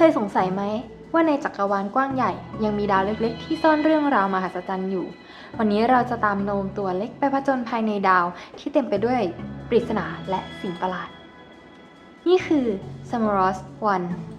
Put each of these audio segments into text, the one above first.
เคยสงสัยไหมว่าในจักรวาลกว้างใหญ่ ยังมีดาวเล็กๆ ที่ซ่อนเรื่องราวมหัศจรรย์อยู่ วันนี้เราจะตามโนมตัวเล็กไปผจญภายในดาวที่เต็มไปด้วยปริศนาและสิ่งประหลาด นี่คือ s a m o r o s 1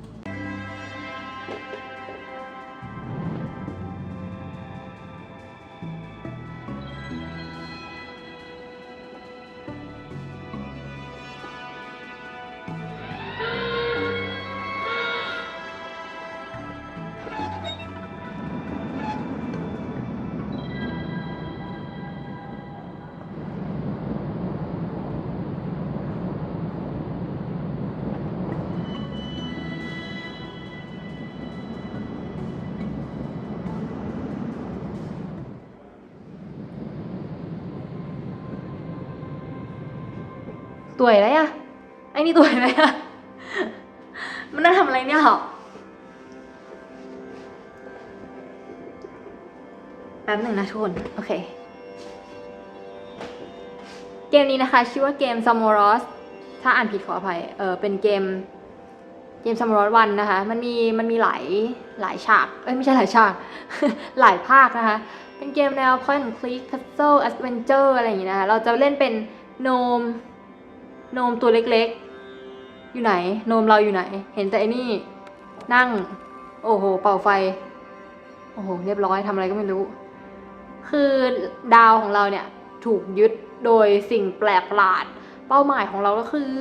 ตัวอะไรอะไอ้นี่ตัวอะไรอะมันน่าทำอะไรเนี่ยเหรอแป๊บหนึ่งนะทุกคน โอเค เกมนี้นะคะ ชื่อว่าเกม s a m o r o s ถ้าอ่านผิดขออภัย เออเป็นเกมเกม s a m o r o s 1นะคะ มันมีมันมีหลายหลายฉาก เอ้ยไม่ใช่หลายฉาก หลายภาคนะคะ เป็นเกมแนว point and click puzzle adventure อะไรอย่างงี้นะคะ เราจะเล่นเป็นโนม โนมตัวเล็กๆ อยู่ไหน โนมเราอยู่ไหน เห็นแต่อันนี่ นั่ง โอ้โห เป่าไฟ โอ้โห เรียบร้อยทำอะไรก็ไม่รู้ คือดาวของเราเนี่ย ถูกยึดโดยสิ่งแปลกประหลาด เป้าหมายของเราก็คือ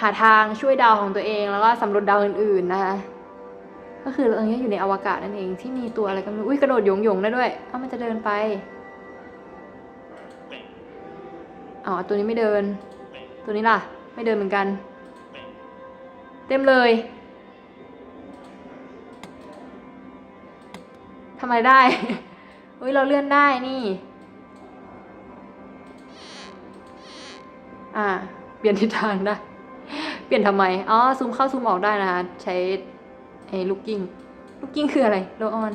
หาทางช่วยดาวของตัวเอง แล้วก็สำรวจดาวอื่น ๆ นะคะ ก็คือเราเนี่ยอยู่ในอวกาศนั่นเองที่มีตัวอะไรก็ไม่รู้ อุ้ยกระโดดหยงๆได้ด้วย เอ้ามันจะเดินไปอ๋อตัวนี้ไม่เดิน ตัวนี้ล่ะ ไม่เดินเหมือนกัน เต็มเลยทำอะไรได้เฮ้ยเราเลื่อนได้นี่ อ่า เปลี่ยนทิศทางได้ เปลี่ยนทำไม อ๋อ ซูมเข้าซูมออกได้นะคะ ใช้ไอ้ลูกกิ้ง ลูกกิ้งคืออะไรโลออน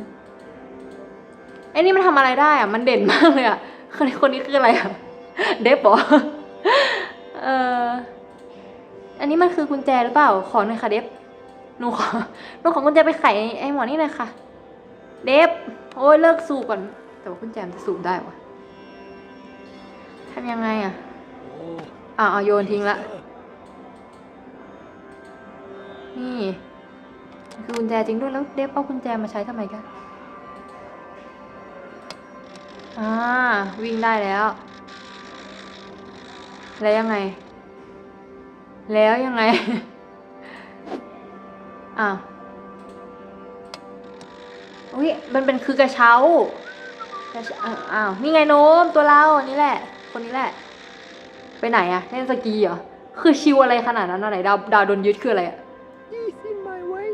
ไอ้นี่มันทำอะไรได้อะมันเด่นมากเลยอะคนนี้คืออะไรอะเดฟเหรอ เอออันนี้มันคือกุญแจหรือเปล่า ขอหน่อยค่ะเดฟหนูขอหนูขอกุญแจไปไขไอ้หมอนี่หน่อยค่ะ เดฟโอ้ยเลิกสูบก่อน แต่ว่ากุญแจมันจะสูบได้วะทำยังไงอะอ่าเอาโยนทิ้งละ นี่มันคือกุญแจจริงด้วยแล้วเดฟเอากุญแจมาใช้ทำไมกันอ่าวิ่งได้แล้ว แล้วยังไง แล้วยังไง อ้าวอุ้ยมันเป็นคือกระเช้ากระเช้าอ้าวอ้าว นี่ไงโน้มตัวเราอันนี้แหละ คนนี้แหละ ไปไหนอะเล่นสกีเหรอ คือชิวอะไรขนาดนั้นอะไหนดาวดาวโดนยึดคืออะไรอะ He's in my way.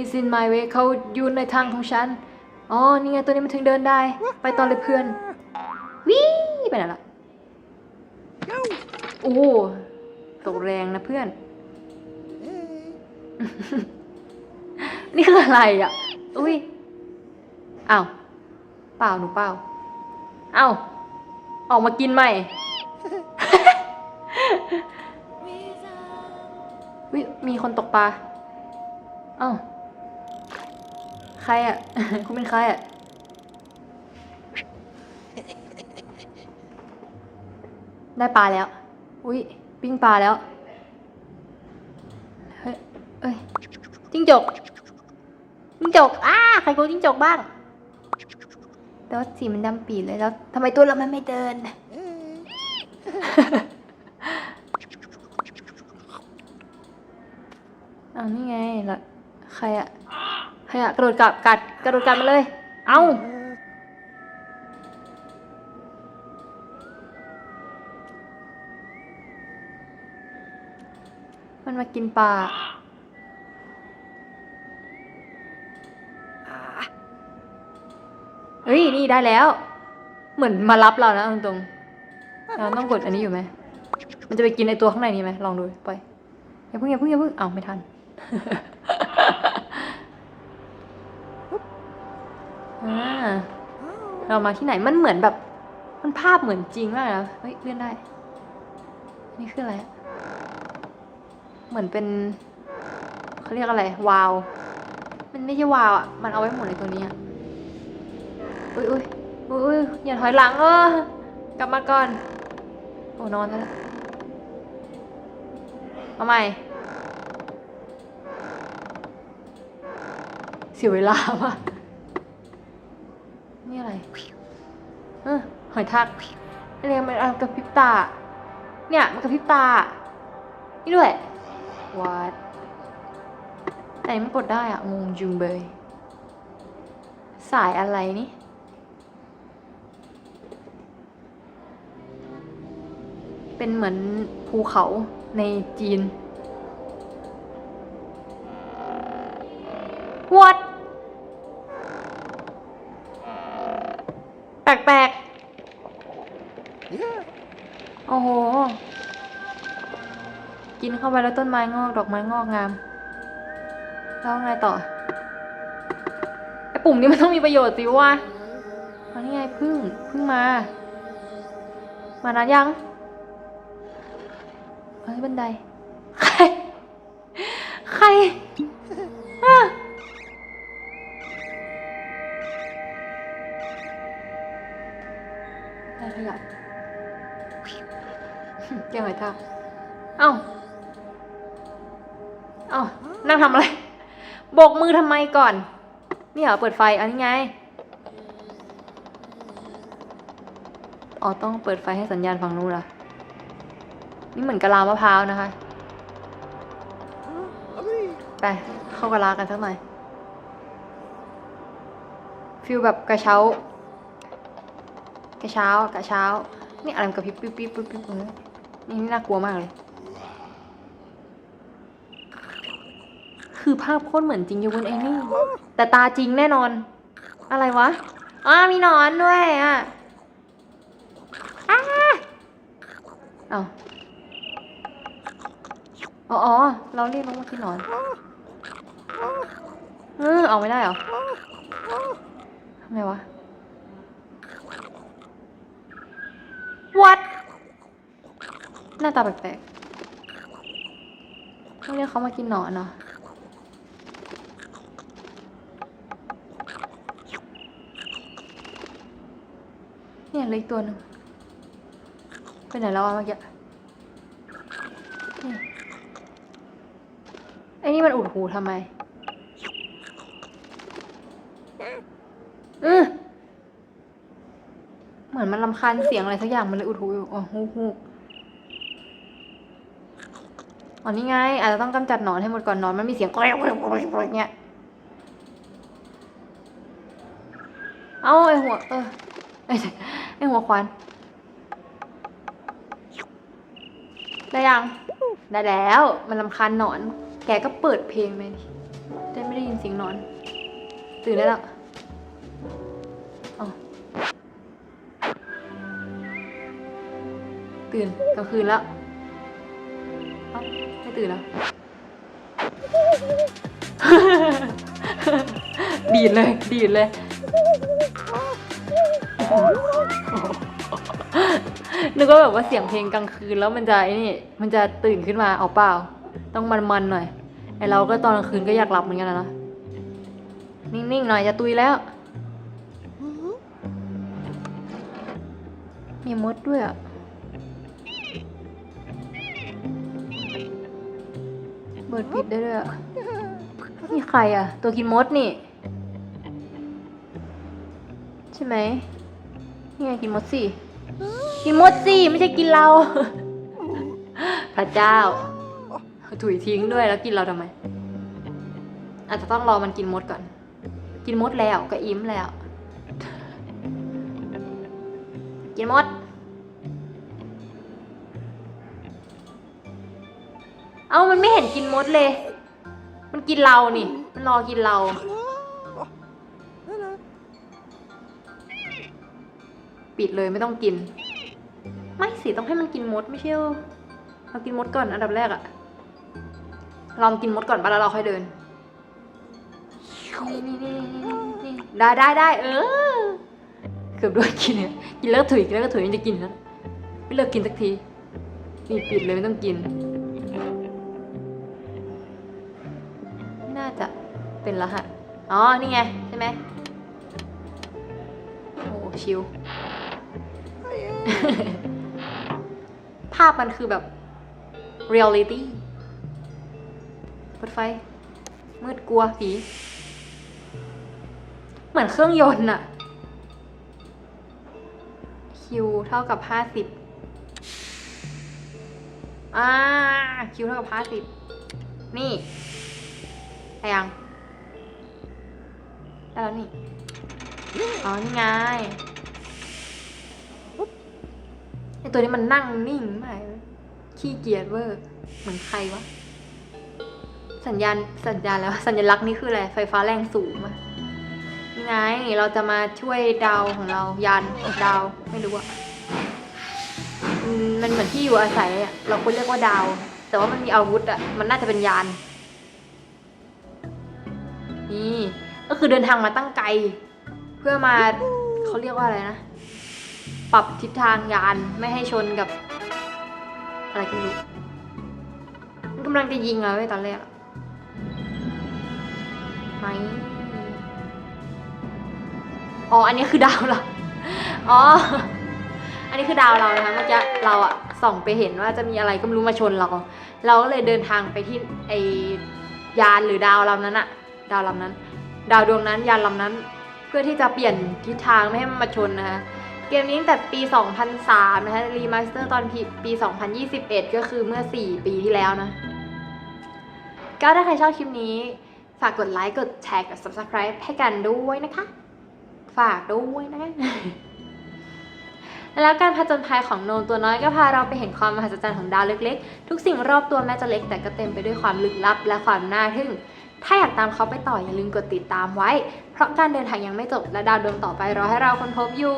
is in my way เขาอยู่ในทางของฉัน อ๋อ นี่ไงตัวนี้มันถึงเดินได้ ไปตอนเลยเพื่อนวิ่งไปไหนละ Go. โอ้ตกแรงนะเพื่อน นี่คืออะไรอะ อุ้ยอ้าวเปล่าหนูเปล่าเอ้าออกมากินใหม่วิมีคนตกปลาเอ้าใครอะ คุณเป็นใครอะ ได้ปลาแล้ว อุ้ยปิ้งปลาแล้ว เฮ้ยเอ้ยจิ้งจกจิ้งจกอ้าใครกลัวจิ้งจกบ้างแต่ว่าสีมันดำปีดเลยแล้วทำไมตัวเรามันไม่เดิน เอานี่ไงละใครอะใครอะกระโดดกัดกัดกระโดดกัดมาเลย เอ้า Uh, มันมา กินปลาเฮ้ย นี่ได้แล้ว เหมือนมารับเรานะเอาตรงๆเราต้องกดอันนี้อยู่ไหม มันจะไปกินในตัวข้างในนี้ไหมลองดูไปอย่าเพิ่งอย่าเพิ่งอย่าเพิ่งเอาไม่ทันอ่าเรามาที่ไหนมันเหมือนแบบ มันภาพเหมือนจริงมากนะเฮ้ยเลื่อนได้ นี่คืออะไรอะ เหมือนเป็นเขาเรียกอะไร วาว มันไม่ใช่วาวอะ มันเอาไว้หมุนในตัวนี้อะอุ้ยอุ้ยอุ้ยอย่าถอยหลังเออกลับมาก่อน โอ้นอนแล้วเอาใหม่เสียเวลาว่ะนี่อะไรเออหอยทากอะไรมันอะกระพริบตา เนี่ย มันกระพริบตา นี่ด้วย วัดแต่มันกดได้อะงงจุงเบย สายอะไรนี่ เป็นเหมือนภูเขาในจีน เข้าไปแล้วต้นไม้งอกดอกไม้งอกงาม แล้วไงต่อไอปุ่มนี้มันต้องมีประโยชน์สิวะอันนี้ไงพึ่งพึ่งมา มานานยังเฮ้ยบันได ใคร ใครอะได้ขยับแกหอยทากเอ้า เอ้านั่งทำอะไร โบกมือทำไมก่อน นี่เหรอเปิดไฟ อันนี้ไง อ๋อ ต้องเปิดไฟให้สัญญาณฝั่งนู้นเหรอนี่เหมือนกะลามะพร้าวนะคะ ไป เข้ากะลากันสักหน่อยฟิลแบบกระเช้า กระเช้ากระเช้า นี่อะไรมันกระพริบปิ๊บปิ๊บปิ๊บปิ๊บนี่นี่น่ากลัวมากเลย คือภาพโคตรเหมือนจริงยกเว้นไอ้นี่ แต่ตาจริงแน่นอน อะไรวะอ้ามีหนอนด้วยอะอ้าเอาอ๋อ เราเรียกน้องว่ากินหนอนเออออกไม่ได้เหรอทำไงวะ what หน้าตาแปลกๆต้องเรียกเขามากินหนอนเนาะ เนี่ยเลยตัวหนึ่งไปไหนแล้วอะเมื่อกี้ไอ้นี่มันอุดหูทำไมเออเหมือนมันลำคาญเสียงอะไรสักอย่างมันเลยอุดหูอยู่อ๋อฮูกฮูอ๋อนี่ไงอาจจะต้องกำจัดหนอนให้หมดก่อนนอนมันมีเสียงกรอยกรอยกรอยกรอยเงี้ยเอาไอหัวเออ ไอหัวควัน ได้ยัง ได้แล้ว มันลำคาญหนอน แกก็เปิดเพลงไปดิได้ไม่ได้ยินเสียงหนอน ตื่นได้แล้วอ้าวตื่นกลางคืนแล้วเอ้าไม่ตื่นแล้วดีดเลย ดีดเลย นึกว่าแบบว่าเสียงเพลงกลางคืนแล้วมันจะไอ้นี่มันจะตื่นขึ้นมาเอาเปล่า ต้องมันๆหน่อยไอเราก็ตอนกลางคืนก็อยากหลับเหมือนกันนะนิ่งๆหน่อยจะตุยแล้วมีมดด้วยอะเปิดปิดได้ด้วยอะนี่ใครอะ ตัวกินมดนี่ ใช่ไหมนี่ไงกินมดสิ กินมดสิไม่ใช่กินเรา พระเจ้า ถุยทิ้งด้วยแล้วกินเราทำไม อาจจะต้องรอมันกินมดก่อน กินมดแล้วก็อิ่มแล้ว กินมดเอ้ามันไม่เห็นกินมดเลย มันกินเรานี่ มันรอกินเรา ปิดเลยไม่ต้องกิน ไม่สิต้องให้มันกินมดไม่ใช่เรอเรากินมดก่อนอันดับแรกอะลองกินมดก่อนปะแล้วเราค่อยเดินนี่นี่นี่นี่นี่ได้ได้ได้เออเกือบด้วยกินเนี่ยกินแล้วก็ถุยกินแล้วก็ถุยมันจะกินแล้วไม่เลิกกินสักทีนี่ปิดเลยไม่ต้องกิน น่าจะเป็นรหัสอ๋อนี่ไงใช่ไหมโอ้ชิว ภาพมันคือแบบ reality เปิดไฟ มืดกลัวผี เหมือนเครื่องยนต์อะคิวเท่ากับห้าสิบอ่าคิวเท่ากับห้าสิบนี่ได้ยังได้แล้วนี่ อ๋อ นี่ไง ไอตัวนี้มันนั่งนิ่งมากขี้เกียจเวอร์ เหมือนใครวะ สัญญาณสัญญาณแล้ว สัญลักษณ์นี่คืออะไร ไฟฟ้าแรงสูงอะนี่ไง เราจะมาช่วยดาวของเรายานดาวไม่รู้อะมมันเหมือนที่อยู่อาศัยอะเราควรเรียกว่าดาว แต่ว่ามันมีอาวุธอะมันน่าจะเป็นยาน นี่ ก็คือเดินทางมาตั้งไกล เพื่อมาเขาเรียกว่าอะไรนะ ปรับทิศทางยานไม่ให้ชนกับ อะไรก็ไม่รู้มันกำลังจะยิงเราไว้ยตอนแรกอะไหมอ๋อ อันนี้คือดาวเรา อ๋อ อันนี้คือดาวเรานะคะเมื่อกี้เราอะส่องไปเห็นว่าจะมีอะไรก็ไม่รู้มาชนเรา เราก็เลยเดินทางไปที่ไอยานหรือดาวลำนั้นอะดาวลำนั้น ดาวดวงนั้นยานลำนั้น เพื่อที่จะเปลี่ยนทิศทางไม่ให้มันมาชนนะคะ เกมนี้ตั้งแต่ปี 2003 นะคะรีมาสเตอร์ตอนปี 2021 ก็คือเมื่อ 4 ปีที่แล้วนะก็ถ้าใครชอบคลิปนี้ ฝากกดไลค์ กดแชร์ กด subscribe ให้กันด้วยนะคะ ฝากด้วยนะคะแล้วการผจญภัยของโนนตัวน้อยก็พาเราไปเห็นความมหัศจรรย์ของดาวเล็กๆ ทุกสิ่งรอบตัวแม้จะเล็กแต่ก็เต็มไปด้วยความลึกลับและความน่าทึ่ง ถ้าอยากตามเขาไปต่ออย่าลืมกดติดตามไว้ เพราะการเดินทางยังไม่จบและดาวดวงต่อไปรอให้เราค้นพบอยู่